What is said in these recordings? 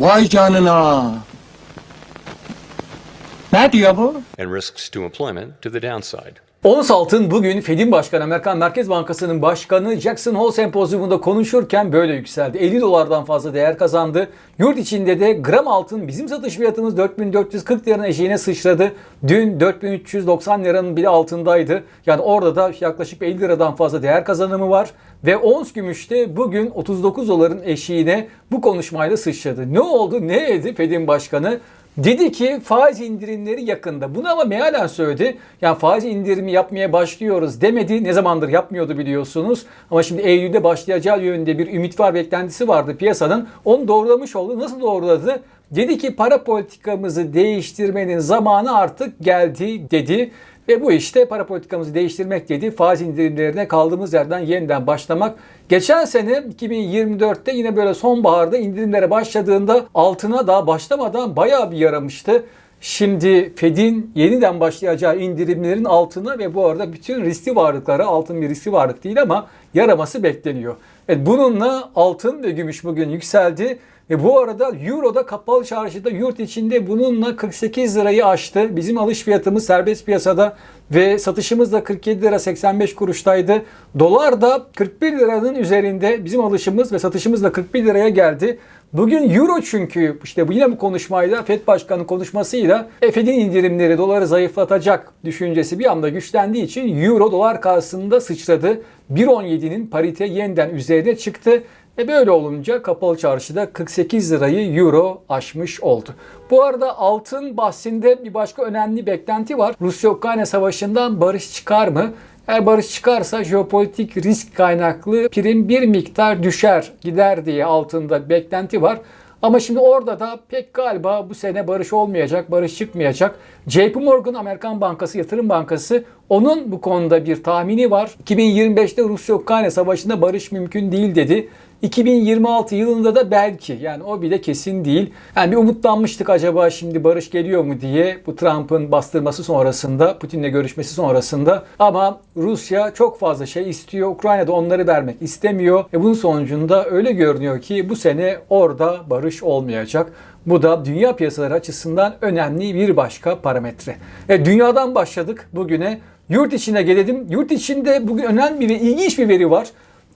Vay canına. Ne diyor bu? and risks to employment to the downside. Ons altın bugün Fed'in başkanı Amerikan Merkez Bankası'nın başkanı Jackson Hole sempozyumunda konuşurken böyle yükseldi. 50 dolardan fazla değer kazandı. Yurt içinde de gram altın bizim satış fiyatımız 4440 liranın eşiğine sıçradı. Dün 4390 liranın bile altındaydı. Yani orada da yaklaşık 50 liradan fazla değer kazanımı var. Ve ons gümüşte bugün 39 doların eşiğine bu konuşmayla sıçradı. Ne oldu? Ne yedi Fed'in başkanı? Dedi ki faiz indirimleri yakında. Bunu ama mealen söyledi. Yani faiz indirimi yapmaya başlıyoruz demedi. Ne zamandır yapmıyordu biliyorsunuz. Ama şimdi Eylül'de başlayacağı yönünde bir ümit var beklentisi vardı piyasanın. Onu doğrulamış oldu. Nasıl doğruladı? Dedi ki para politikamızı değiştirmenin zamanı artık geldi dedi. Ve bu işte para politikamızı değiştirmek dedi. Faiz indirimlerine kaldığımız yerden yeniden başlamak. Geçen sene 2024'te yine böyle sonbaharda indirimlere başladığında altına daha başlamadan bayağı bir yaramıştı. Şimdi Fed'in yeniden başlayacağı indirimlerin altına ve bu arada bütün riskli varlıklara altın bir riskli varlık değil ama yaraması bekleniyor. Evet, bununla altın ve gümüş bugün yükseldi. Ve bu arada Euro'da kapalı çarşıda yurt içinde bununla 48 lirayı aştı. Bizim alış fiyatımız serbest piyasada ve satışımız da 47 lira 85 kuruştaydı. Dolar da 41 liranın üzerinde bizim alışımız ve satışımız da 41 liraya geldi. Bugün Euro çünkü işte bu yine bu konuşmayla FED Başkanı konuşmasıyla e, Fed'in indirimleri doları zayıflatacak düşüncesi bir anda güçlendiği için Euro dolar karşısında sıçradı. 1.17'nin parite yeniden üzerine çıktı. E böyle olunca kapalı çarşıda 48 lirayı euro aşmış oldu. Bu arada altın bahsinde bir başka önemli beklenti var. Rusya-Ukrayna savaşından barış çıkar mı? Eğer barış çıkarsa jeopolitik risk kaynaklı prim bir miktar düşer, gider diye altında beklenti var. Ama şimdi orada da pek galiba bu sene barış olmayacak, barış çıkmayacak. JP Morgan Amerikan Bankası, Yatırım Bankası onun bu konuda bir tahmini var. 2025'te Rusya-Ukrayna savaşında barış mümkün değil dedi. 2026 yılında da belki yani o bile kesin değil. Yani bir umutlanmıştık acaba şimdi barış geliyor mu diye bu Trump'ın bastırması sonrasında, Putin'le görüşmesi sonrasında. Ama Rusya çok fazla şey istiyor. Ukrayna da onları vermek istemiyor. E bunun sonucunda öyle görünüyor ki bu sene orada barış olmayacak. Bu da dünya piyasaları açısından önemli bir başka parametre. E, dünyadan başladık bugüne. Yurt içine gelelim. Yurt içinde bugün önemli ve ilginç bir veri var.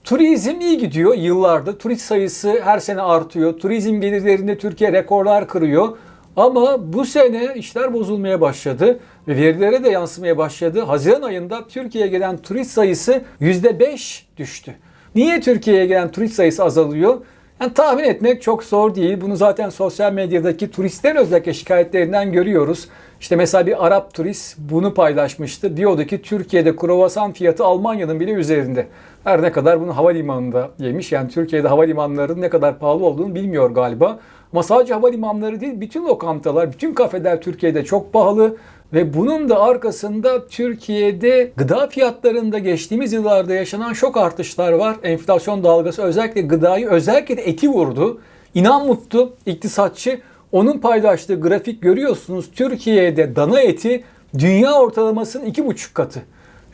Turizm iyi gidiyor yıllardır. Turist sayısı her sene artıyor. Turizm gelirlerinde Türkiye rekorlar kırıyor. Ama bu sene işler bozulmaya başladı ve verilere de yansımaya başladı. Haziran ayında Türkiye'ye gelen turist sayısı %5 düştü. Niye Türkiye'ye gelen turist sayısı azalıyor? Yani tahmin etmek çok zor değil. Bunu zaten sosyal medyadaki turistlerin özellikle şikayetlerinden görüyoruz. İşte mesela bir Arap turist bunu paylaşmıştı. Diyordu ki Türkiye'de kruvasan fiyatı Almanya'nın bile üzerinde. Her ne kadar bunu havalimanında yemiş. Yani Türkiye'de havalimanlarının ne kadar pahalı olduğunu bilmiyor galiba. Ama sadece havalimanları değil bütün lokantalar, bütün kafeler Türkiye'de çok pahalı. Ve bunun da arkasında Türkiye'de gıda fiyatlarında geçtiğimiz yıllarda yaşanan şok artışlar var. Enflasyon dalgası özellikle gıdayı özellikle de eti vurdu. İnan Mutlu iktisatçı onun paylaştığı grafik görüyorsunuz. Türkiye'de dana eti dünya ortalamasının 2,5 katı.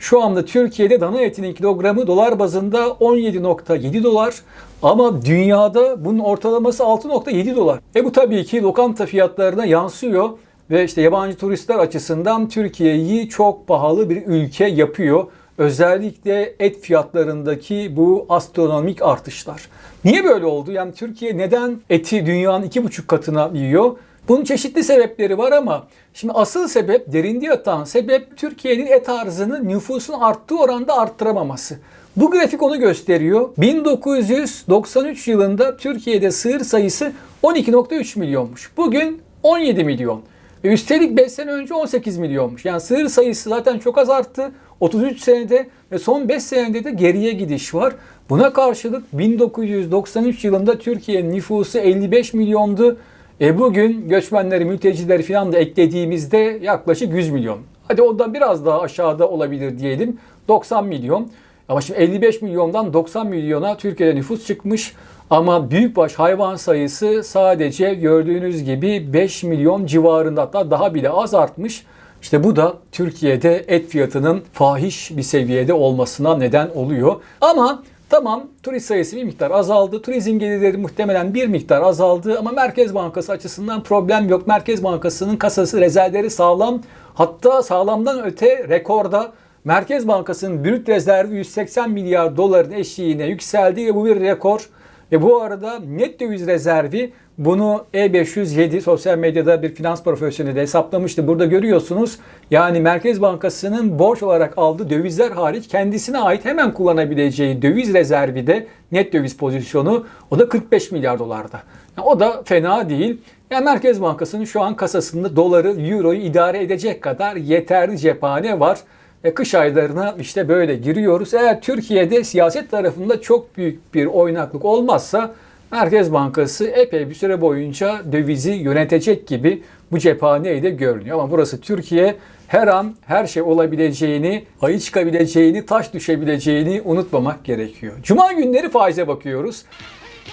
Şu anda Türkiye'de dana etinin kilogramı dolar bazında 17.7 dolar ama dünyada bunun ortalaması 6.7 dolar. E bu tabii ki lokanta fiyatlarına yansıyor ve işte yabancı turistler açısından Türkiye'yi çok pahalı bir ülke yapıyor. Özellikle et fiyatlarındaki bu astronomik artışlar. Niye böyle oldu? Yani Türkiye neden eti dünyanın iki buçuk katına yiyor? Bunun çeşitli sebepleri var ama şimdi asıl sebep derinde yatan sebep Türkiye'nin et arzını nüfusun arttığı oranda arttıramaması. Bu grafik onu gösteriyor. 1993 yılında Türkiye'de sığır sayısı 12.3 milyonmuş. Bugün 17 milyon. Ve üstelik 5 sene önce 18 milyonmuş. Yani sığır sayısı zaten çok az arttı. 33 senede ve son 5 senede de geriye gidiş var. Buna karşılık 1993 yılında Türkiye'nin nüfusu 55 milyondu. E bugün göçmenleri, mültecileri falan da eklediğimizde yaklaşık 100 milyon. Hadi ondan biraz daha aşağıda olabilir diyelim. 90 milyon. Ama şimdi 55 milyondan 90 milyona Türkiye'de nüfus çıkmış. Ama büyükbaş hayvan sayısı sadece gördüğünüz gibi 5 milyon civarında hatta daha bile az artmış. İşte bu da Türkiye'de et fiyatının fahiş bir seviyede olmasına neden oluyor. Ama Tamam turist sayısı bir miktar azaldı. Turizm gelirleri muhtemelen bir miktar azaldı ama Merkez Bankası açısından problem yok. Merkez Bankası'nın kasası rezervleri sağlam. Hatta sağlamdan öte rekorda Merkez Bankası'nın brüt rezervi 180 milyar doların eşiğine yükseldi ve bu bir rekor. Ve bu arada net döviz rezervi bunu E507 sosyal medyada bir finans profesyoneli de hesaplamıştı. Burada görüyorsunuz. Yani Merkez Bankası'nın borç olarak aldığı dövizler hariç kendisine ait hemen kullanabileceği döviz rezervi de net döviz pozisyonu o da 45 milyar dolarda. Yani o da fena değil. Yani Merkez Bankası'nın şu an kasasında doları, euroyu idare edecek kadar yeterli cephane var. E, kış aylarına işte böyle giriyoruz. Eğer Türkiye'de siyaset tarafında çok büyük bir oynaklık olmazsa Merkez Bankası epey bir süre boyunca dövizi yönetecek gibi bu cephaneyi de görünüyor. Ama burası Türkiye her an her şey olabileceğini, ayı çıkabileceğini, taş düşebileceğini unutmamak gerekiyor. Cuma günleri faize bakıyoruz.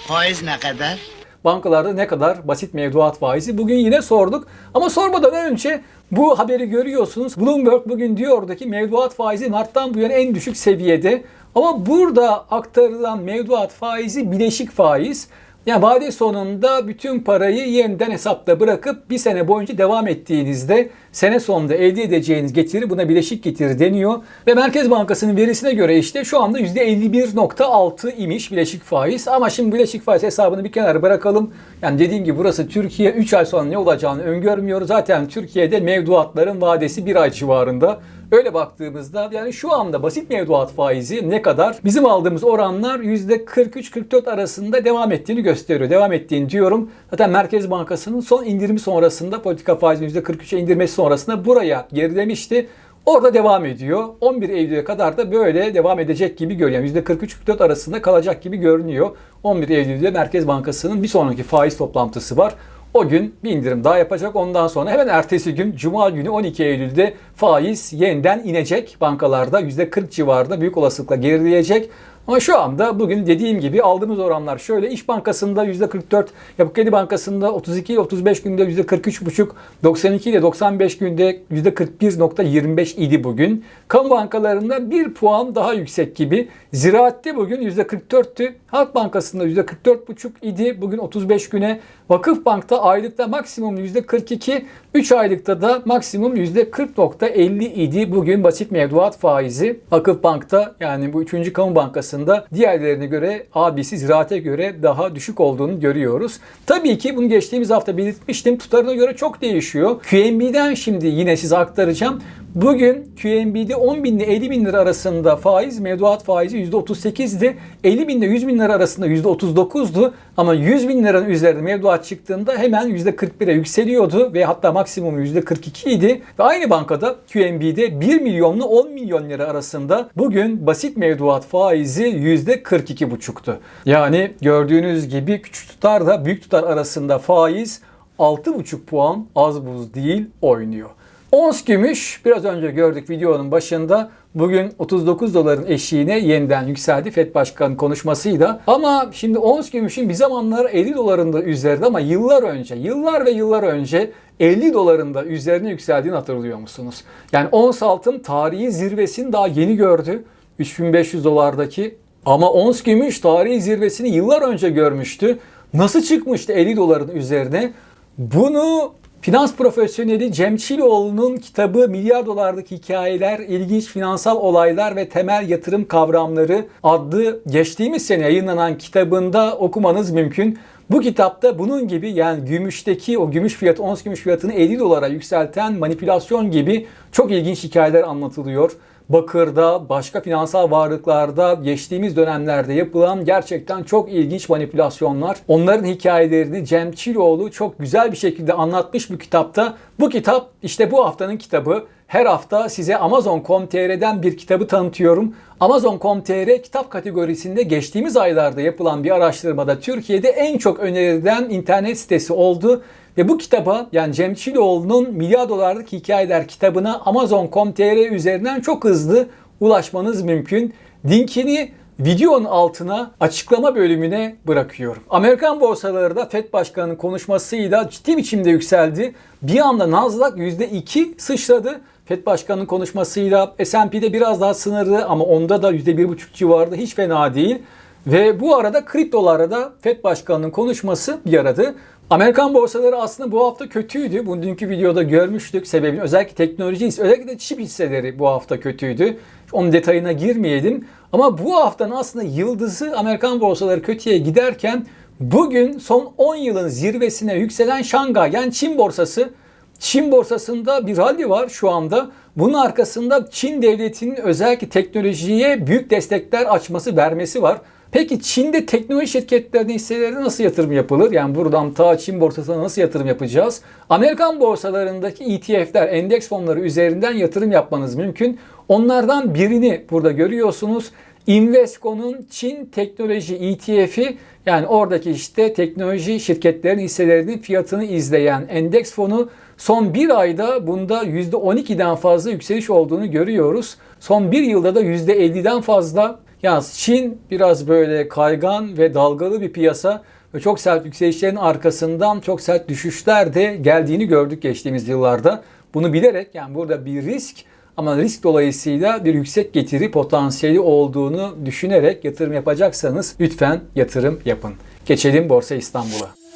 Faiz ne kadar? Bankalarda ne kadar basit mevduat faizi? Bugün yine sorduk. Ama sormadan önce bu haberi görüyorsunuz. Bloomberg bugün diyordu ki mevduat faizi Mart'tan bu yana en düşük seviyede. Ama burada aktarılan mevduat faizi bileşik faiz. Yani vade sonunda bütün parayı yeniden hesapta bırakıp bir sene boyunca devam ettiğinizde sene sonunda elde edeceğiniz getiri buna bileşik getiri deniyor. Ve Merkez Bankası'nın verisine göre işte şu anda %51.6 imiş bileşik faiz. Ama şimdi bileşik faiz hesabını bir kenara bırakalım. Yani dediğim gibi burası Türkiye 3 ay sonra ne olacağını öngörmüyoruz. Zaten Türkiye'de mevduatların vadesi 1 ay civarında. Öyle baktığımızda yani şu anda basit mevduat faizi ne kadar? Bizim aldığımız oranlar %43-44 arasında devam ettiğini gösteriyor. Devam ettiğini diyorum. Zaten Merkez Bankası'nın son indirimi sonrasında politika faizini %43'e indirmesi sonrasında buraya gerilemişti. Orada devam ediyor. 11 Eylül'e kadar da böyle devam edecek gibi görünüyor. Yani %43-44 arasında kalacak gibi görünüyor. 11 Eylül'de Merkez Bankası'nın bir sonraki faiz toplantısı var. O gün bir indirim daha yapacak. Ondan sonra hemen ertesi gün Cuma günü 12 Eylül'de faiz yeniden inecek. Bankalarda %40 civarında büyük olasılıkla gerileyecek. Ama şu anda bugün dediğim gibi aldığımız oranlar şöyle. İş Bankası'nda %44, Yapı Kredi Bankası'nda 32 ile 35 günde %43,5, 92 ile 95 günde %41.25 idi bugün. Kamu bankalarında bir puan daha yüksek gibi. Ziraatte bugün %44'tü. Halk Bankası'nda %44,5 idi. Bugün 35 güne. Vakıf Bank'ta aylıkta maksimum %42, 3 aylıkta da maksimum %40.50 idi bugün basit mevduat faizi. Vakıf Bank'ta yani bu 3. kamu bankasında diğerlerine göre abisi ziraate göre daha düşük olduğunu görüyoruz. Tabii ki bunu geçtiğimiz hafta belirtmiştim. Tutarına göre çok değişiyor. QNB'den şimdi yine size aktaracağım. Bugün QNB'de 10 bin ile 50 bin lira arasında faiz, mevduat faizi %38'di. 50 bin ile 100 bin lira arasında %39'du. Ama 100 bin liranın üzerinde mevduat çıktığında hemen %41'e yükseliyordu ve hatta maksimum %42 idi. Ve aynı bankada QNB'de 1 milyonla 10 milyon lira arasında bugün basit mevduat faizi %42,5'tu. Yani gördüğünüz gibi küçük tutar da büyük tutar arasında faiz 6,5 puan az buz değil oynuyor. Ons gümüş biraz önce gördük videonun başında bugün 39 doların eşiğine yeniden yükseldi FED Başkanı konuşmasıyla. Ama şimdi ons gümüşün bir zamanlar 50 doların da üzerinde ama yıllar önce, yıllar ve yıllar önce 50 doların da üzerine yükseldiğini hatırlıyor musunuz? Yani ons altın tarihi zirvesini daha yeni gördü. 3500 dolardaki ama ons gümüş tarihi zirvesini yıllar önce görmüştü. Nasıl çıkmıştı 50 doların üzerine? Bunu Finans profesyoneli Cem Çiloğlu'nun kitabı Milyar Dolarlık Hikayeler, İlginç Finansal Olaylar ve Temel Yatırım Kavramları adlı geçtiğimiz sene yayınlanan kitabında okumanız mümkün. Bu kitapta bunun gibi yani gümüşteki o gümüş fiyatı, ons gümüş fiyatını 50 dolara yükselten manipülasyon gibi çok ilginç hikayeler anlatılıyor. Bakır'da, başka finansal varlıklarda geçtiğimiz dönemlerde yapılan gerçekten çok ilginç manipülasyonlar. Onların hikayelerini Cem Çiloğlu çok güzel bir şekilde anlatmış bu kitapta. Bu kitap işte bu haftanın kitabı. Her hafta size Amazon.com.tr'den bir kitabı tanıtıyorum. Amazon.com.tr kitap kategorisinde geçtiğimiz aylarda yapılan bir araştırmada Türkiye'de en çok önerilen internet sitesi oldu. Ve bu kitaba yani Cem Çiloğlu'nun Milyar Dolarlık Hikayeler kitabına Amazon.com.tr üzerinden çok hızlı ulaşmanız mümkün. Linkini videonun altına açıklama bölümüne bırakıyorum. Amerikan borsaları da FED Başkanı'nın konuşmasıyla ciddi biçimde yükseldi. Bir anda Nasdaq %2 sıçradı. FED Başkanı'nın konuşmasıyla S&P'de biraz daha sınırlı ama onda da %1,5 civarında hiç fena değil. Ve bu arada kriptolarda da FED Başkanı'nın konuşması yaradı. Amerikan borsaları aslında bu hafta kötüydü. Bunu dünkü videoda görmüştük sebebini. Özellikle teknoloji, özellikle de çip hisseleri bu hafta kötüydü. Onun detayına girmeyelim. Ama bu haftanın aslında yıldızı Amerikan borsaları kötüye giderken bugün son 10 yılın zirvesine yükselen Şangay yani Çin borsası Çin borsasında bir rally var şu anda. Bunun arkasında Çin devletinin özellikle teknolojiye büyük destekler açması, vermesi var. Peki Çin'de teknoloji şirketlerine hisselerine nasıl yatırım yapılır? Yani buradan ta Çin borsasına nasıl yatırım yapacağız? Amerikan borsalarındaki ETF'ler, endeks fonları üzerinden yatırım yapmanız mümkün. Onlardan birini burada görüyorsunuz. Invesco'nun Çin Teknoloji ETF'i yani oradaki işte teknoloji şirketlerin hisselerinin fiyatını izleyen endeks fonu son bir ayda bunda %12'den fazla yükseliş olduğunu görüyoruz. Son bir yılda da %50'den fazla. Yalnız Çin biraz böyle kaygan ve dalgalı bir piyasa ve çok sert yükselişlerin arkasından çok sert düşüşler de geldiğini gördük geçtiğimiz yıllarda. Bunu bilerek yani burada bir risk ama risk dolayısıyla bir yüksek getiri potansiyeli olduğunu düşünerek yatırım yapacaksanız lütfen yatırım yapın. Geçelim Borsa İstanbul'a.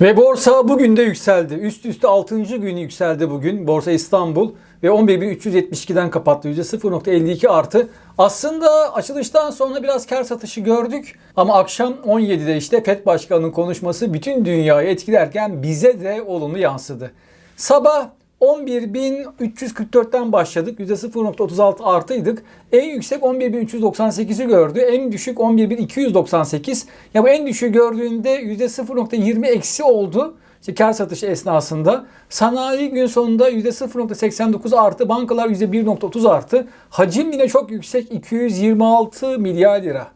Ve borsa bugün de yükseldi. Üst üste 6. gün yükseldi bugün Borsa İstanbul ve 11.372'den kapattı. %0.52 artı. Aslında açılıştan sonra biraz kar satışı gördük ama akşam 17'de işte FED Başkanı'nın konuşması bütün dünyayı etkilerken bize de olumlu yansıdı. Sabah 11.344'ten başladık. %0.36 artıydık. En yüksek 11.398'i gördü. En düşük 11.298. Ya bu en düşüğü gördüğünde %0.20 eksi oldu. İşte kar satışı esnasında. Sanayi gün sonunda %0.89 artı. Bankalar %1.30 artı. Hacim yine çok yüksek. 226 milyar lira.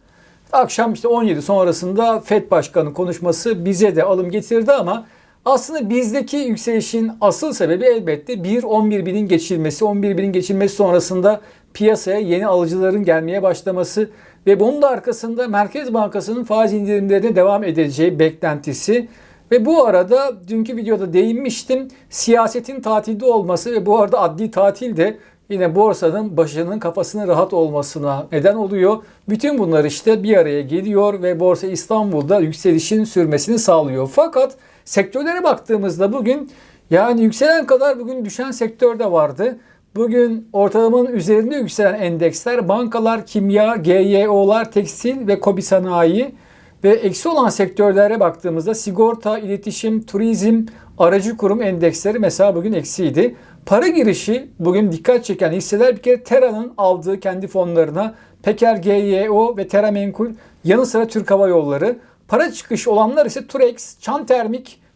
Akşam işte 17 sonrasında FED Başkanı konuşması bize de alım getirdi ama aslında bizdeki yükselişin asıl sebebi elbette bir 11 binin geçilmesi. 11 binin geçilmesi sonrasında piyasaya yeni alıcıların gelmeye başlaması ve bunun da arkasında Merkez Bankası'nın faiz indirimlerine devam edeceği beklentisi. Ve bu arada dünkü videoda değinmiştim. Siyasetin tatilde olması ve bu arada adli tatil de yine borsanın başının kafasının rahat olmasına neden oluyor. Bütün bunlar işte bir araya geliyor ve Borsa İstanbul'da yükselişin sürmesini sağlıyor. Fakat sektörlere baktığımızda bugün yani yükselen kadar bugün düşen sektör de vardı. Bugün ortalamanın üzerinde yükselen endeksler bankalar, kimya, GYO'lar, tekstil ve kobi sanayi ve eksi olan sektörlere baktığımızda sigorta, iletişim, turizm, aracı kurum endeksleri mesela bugün eksiydi. Para girişi bugün dikkat çeken hisseler bir kere Tera'nın aldığı kendi fonlarına Peker GYO ve Tera Menkul yanı sıra Türk Hava Yolları. Para çıkış olanlar ise Turex, Çan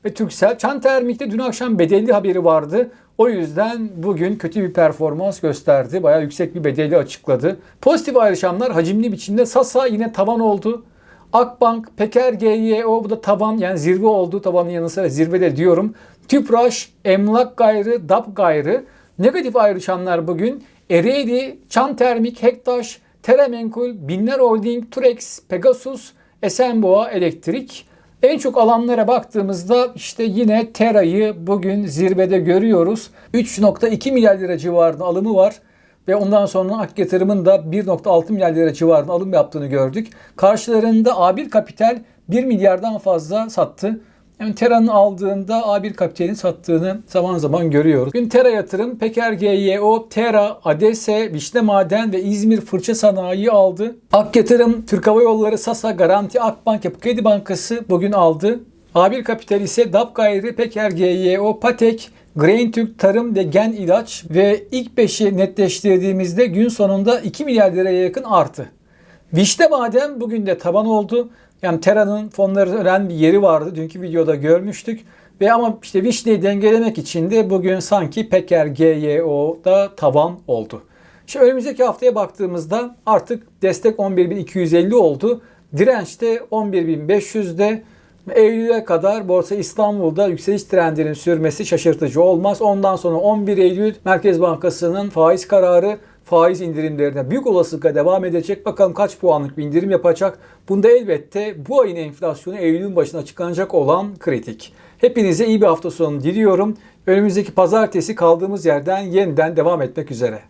ve Türksel. Çan dün akşam bedelli haberi vardı. O yüzden bugün kötü bir performans gösterdi. Bayağı yüksek bir bedeli açıkladı. Pozitif ayrışanlar hacimli biçimde Sasa yine tavan oldu. Akbank, Peker GYO bu da tavan yani zirve oldu. Tavanın yanı sıra zirvede diyorum. Tüpraş, Emlak Gayrı, DAP Gayrı. Negatif ayrışanlar bugün Ereğli, Çan Termik, Hektaş, Teremenkul, Binler Holding, Turex, Pegasus, Esenboğa Elektrik. En çok alanlara baktığımızda işte yine Tera'yı bugün zirvede görüyoruz. 3.2 milyar lira civarında alımı var. Ve ondan sonra Ak Yatırım'ın da 1.6 milyar lira civarında alım yaptığını gördük. Karşılarında A1 Kapital 1 milyardan fazla sattı. Yani Tera'nın aldığında A1 Kapital'in sattığını zaman zaman görüyoruz. Bugün Tera Yatırım, Peker GYO, Tera, Adese, Vişne Maden ve İzmir Fırça Sanayi aldı. Ak Yatırım, Türk Hava Yolları, Sasa, Garanti, Akbank, Yapı Kredi Bankası bugün aldı. A1 Kapital ise DAP Gayri, Peker GYO, Patek, Grain Türk Tarım ve Gen İlaç ve ilk 5'i netleştirdiğimizde gün sonunda 2 milyar liraya yakın artı. Vişne Maden bugün de taban oldu. Yani Tera'nın fonları önemli bir yeri vardı. Dünkü videoda görmüştük. Ve ama işte Vişne'yi dengelemek için de bugün sanki Peker GYO'da tavan oldu. Şimdi önümüzdeki haftaya baktığımızda artık destek 11.250 oldu. Direnç de 11.500'de. Eylül'e kadar Borsa İstanbul'da yükseliş trendinin sürmesi şaşırtıcı olmaz. Ondan sonra 11 Eylül Merkez Bankası'nın faiz kararı faiz indirimlerine büyük olasılıkla devam edecek. Bakalım kaç puanlık bir indirim yapacak. Bunda elbette bu ayın enflasyonu Eylül'ün başına açıklanacak olan kritik. Hepinize iyi bir hafta sonu diliyorum. Önümüzdeki pazartesi kaldığımız yerden yeniden devam etmek üzere.